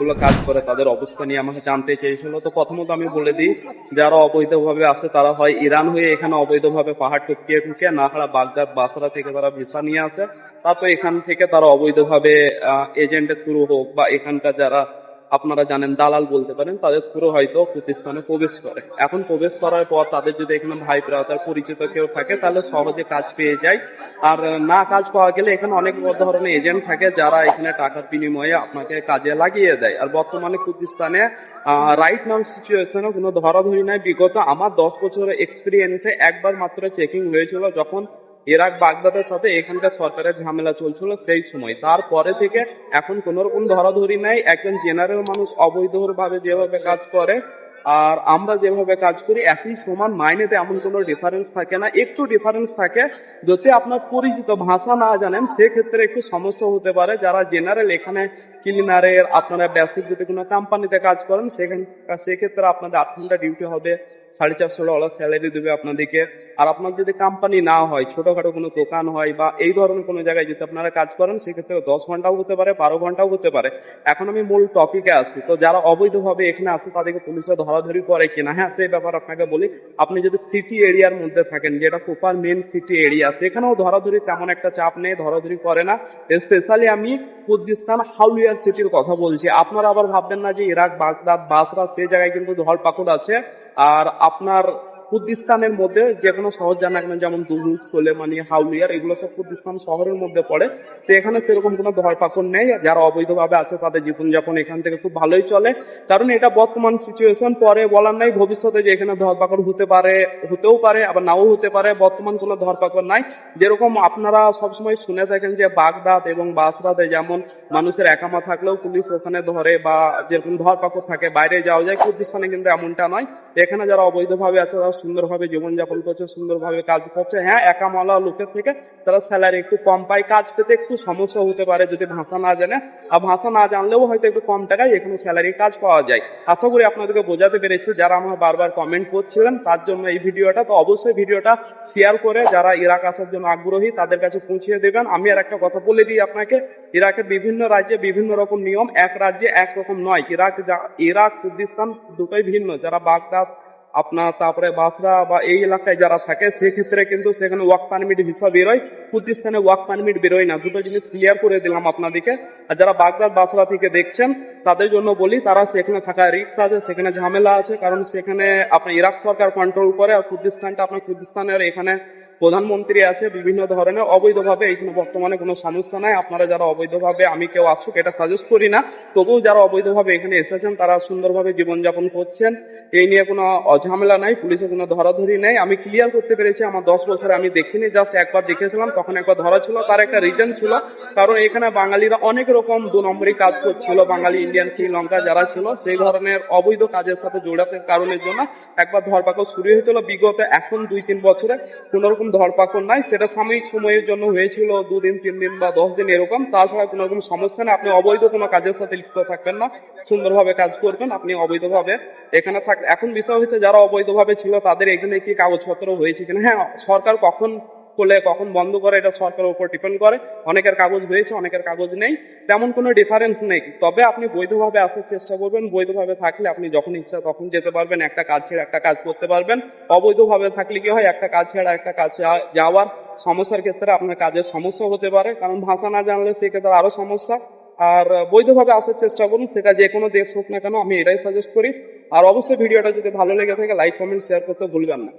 গুলো কাজ করে, তাদের অবস্থা নিয়ে আমাকে জানতে চেয়েছিল। তো প্রথমত আমি বলে দিই, যারা অবৈধভাবে আছে, তারা হয় ইরান হয়ে এখানে অবৈধভাবে পাহাড় টপকিয়ে ঢুকে না হলে বাগদাদ, বাসারা থেকে তারা ভিসা নিয়ে আসে। তারপর এখান থেকে তারা অবৈধভাবে এজেন্টের থ্রু হোক বা এখানকার যারা আপনারা জানেন দালাল বলতে পারেন, তাদের পুরো হয়তো প্রতিষ্ঠানে প্রবেশ করে। এখন প্রবেশ করার পর তাদের যদি এখানে ভাই ব্রাদার পরিচিত কেউ থাকে, তাহলে সহজে কাজ পেয়ে যায়। আর না কাজ পাওয়া গেলে এখানে অনেক ধরনের এজেন্ট থাকে যারা এখানে টাকার বিনিময়ে আপনাকে কাজে লাগিয়ে দেয়। আর বর্তমানে কুর্দিস্তানে রাইট নাম সিচুয়েশনে কোনো ধরাধরি নাই। বিগত আমার দশ বছরের এক্সপিরিয়েন্সে একবার মাত্র চেকিং হয়েছিল যখন ইরাক বাগদাদের সাথে এখানকার সরকারের ঝামেলা চলছিল সেই সময়। তারপরে থেকে এখন কোন রকম ধরাধরি নাই, একজন জেনারেল মানুষ অবৈধভাবে যেভাবে কাজ করে আর আমরা যেভাবে কাজ করি, একই সমান মাইনেতে এমন কোনো ডিফারেন্স থাকে না। একটু ডিফারেন্স থাকে, যদি আপনার পরিচিত ভাষা না জানেন, সেক্ষেত্রে একটু সমস্যা হতে পারে। যারা জেনারেল এখানে ক্লিনারের আপনারা বেসিক যদি কোনো কোম্পানিতে কাজ করেন, সেখানে, সেক্ষেত্রে আপনাদের আট ঘণ্টা ডিউটি হবে। সাড়ে চারশো ডলার স্যালারি দেবে আপনাদেরকে। আর আপনার যদি কোম্পানি না হয়, ছোটখাটো কোনো দোকান হয় বা এই ধরনের কোনো জায়গায় যদি আপনারা কাজ করেন সেক্ষেত্রে দশ ঘন্টাও হতে পারে, বারো ঘন্টাও হতে পারে। এখন আমি মূল টপিকে আসি তো যারা অবৈধভাবে এখানে আসে, তাদেরকে পুলিশে ধরাধরি করে কিনা। হ্যাঁ সেই ব্যাপার আপনাকে বলি, আপনি যদি সিটি এরিয়ার মধ্যে থাকেন, যেটা প্রপার মেন সিটি এরিয়া সেখানেও ধরাধরি তেমন একটা চাপ নেই, ধরাধরি করে না। স্পেশালি আমি কুর্দিস্তান হাউলিয়ার সিটির কথা বলছি। আপনারা আবার ভাববেন না যে ইরাক, বাগদাদ, বাসরা, সে জায়গায় কিন্তু ধরপাকড় আছে। আর আপনার কুর্দিস্তানের মধ্যে যে কোনো শহর জানা কেন যেমন দুলুক সোলেমানি, হাউলিয়ার, এগুলো সব কুর্দিস্তান শহরের মধ্যে পড়ে। তো এখানে সেরকম কোনো ধরপাকড় নেই। যারা অবৈধভাবে আছে, তাদের জীবনযাপন এখান থেকে খুব ভালোই চলে। কারণ এটা বর্তমান সিচুয়েশন পরে বলার নাই। ভবিষ্যতে যে এখানে ধরপাকড় হতে পারে, হতেও পারে, আবার নাও হতে পারে, বর্তমান কোনো ধরপাকড় নাই। যেরকম আপনারা সবসময় শুনে থাকেন যে বাগদাদ এবং বাসরাতে যেমন মানুষের একামা থাকলেও পুলিশ ওখানে ধরে বা যেরকম ধরপাকড় থাকে, বাইরে যাওয়া যায়, কুর্দিস্তানে কিন্তু এমনটা নয়। এখানে যারা অবৈধভাবে আছে, তারা সুন্দরভাবে জীবনযাপন করছে, সুন্দরভাবে কাজ করছে। হ্যাঁ একামালা লোকের থেকে তারা স্যালারি একটু কম পায়। কাজ পেতে একটু সমস্যা হতে পারে যদি ভাষা না জানে। আর ভাষা না জানলেও হয়তো একটু কম টাকায় এখানে স্যালারি কাজ পাওয়া যায়। আশা করি আপনাদেরকে বোঝাতে পেরেছি। যারা আমার বারবার কমেন্ট করছিলেন, তার জন্য এই ভিডিওটা। তো অবশ্যই ভিডিওটা শেয়ার করে যারা ইরাক আসার জন্য আগ্রহী, তাদের কাছে পৌঁছিয়ে দেবেন। আমি আর একটা কথা বলে দিই আপনাকে। ইরাকের বিভিন্ন রাজ্যে বিভিন্ন রকম নিয়ম। এক রাজ্যে এক রকম নয়। ইরাক যা- ইরাক, কুর্দিস্তান দুটোই ভিন্ন। যারা বাগদাদ আপনার তারপরে বাসরা বা এই এলাকায় যারা থাকে, সেক্ষেত্রে কিন্তু সেখানে ওয়ার্ক পারমিট ভিসা বেরোয়, প্রতিষ্ঠানে ওয়ার্ক পারমিট বেরোয় না। দুটো জিনিস ক্লিয়ার করে দিলাম আপনাদেরকে। আর যারা বাগদাদ বাসরা থেকে দেখছেন, তাদের জন্য বলি, তারা সেখানে থাকা রিক্স আছে, সেখানে ঝামেলা আছে, কারণ সেখানে আপনার ইরাক সরকার কন্ট্রোল করে আর কুর্দিস্তানটা আপনার কুর্দিস্তানের এখানে প্রধানমন্ত্রী আছে, বিভিন্ন ধরনের, অবৈধভাবে এখানে বর্তমানে কোনো সমস্যা নাই। আপনারা যারা অবৈধভাবে আমি কেউ আসুক, এটা সাজেস্ট করি না। তবুও যারা অবৈধভাবে এখানে এসেছেন, তারা সুন্দরভাবে জীবনযাপন করছেন। এই নিয়ে কোনো অঝামেলা নাই পুলিশের কোনো ধরাধরি নেই। আমি ক্লিয়ার করতে পেরেছি, আমার দশ বছরে আমি দেখিনি জাস্ট একবার দেখেছিলাম, তখন একবার ধরা ছিল, তার একটা রিজন ছিল। কারণ এখানে বাঙালিরা অনেক রকম দু নম্বরই কাজ করছিল, বাঙালি ইন্ডিয়ান শ্রীলঙ্কা যারা ছিল, সেই ধরনের অবৈধ কাজের সাথে জড়াতে কারণের জন্য একবার ধরপাকড় শুরু হয়েছিল। বিগত এখন দুই তিন বছরে কোন রকম ধরপাকড় নাই, সেটা সাময়িক সময়ের জন্য হয়েছিল, দুদিন তিন দিন বা দশ দিন এরকম। তাছাড়া কোনো রকম সমস্যা নেই, আপনি অবৈধ কোনো কাজের সাথে লিপ্ত থাকবেন না, সুন্দরভাবে কাজ করবেন, আপনি অবৈধভাবে এখানে থাক এখন বিষয় হচ্ছে যারা অবৈধভাবে ছিল, তাদের এখানে কি কাগজপত্র হয়েছে কিনা? হ্যাঁ সরকার কখন খোলে, কখন বন্ধ করে, এটা সরকারের উপর ডিপেন্ড করে। অনেকের কাগজ হয়েছে অনেকের কাগজ নেই। তেমন কোনো ডিফারেন্স নেই। তবে আপনি বৈধভাবে আসার চেষ্টা করবেন। বৈধভাবে থাকলে আপনি যখন ইচ্ছা তখন যেতে পারবেন। একটা কাজ ছেড়ে একটা কাজ করতে পারবেন। অবৈধভাবে থাকলে কি হয়? একটা কাজ ছেড়ে একটা কাজ যাওয়ার সমস্যার ক্ষেত্রে আপনার কাজের সমস্যা হতে পারে। কারণ ভাষা না জানলে সেক্ষেত্রে আরও সমস্যা। আর বৈধভাবে আসার চেষ্টা করুন। সেটা যে কোনো দেশ হোক না কেন, আমি এটাই সাজেস্ট করি। আর অবশ্যই ভিডিওটা যদি ভালো লেগে থাকে লাইক কমেন্ট শেয়ার করতে ভুলবেন না।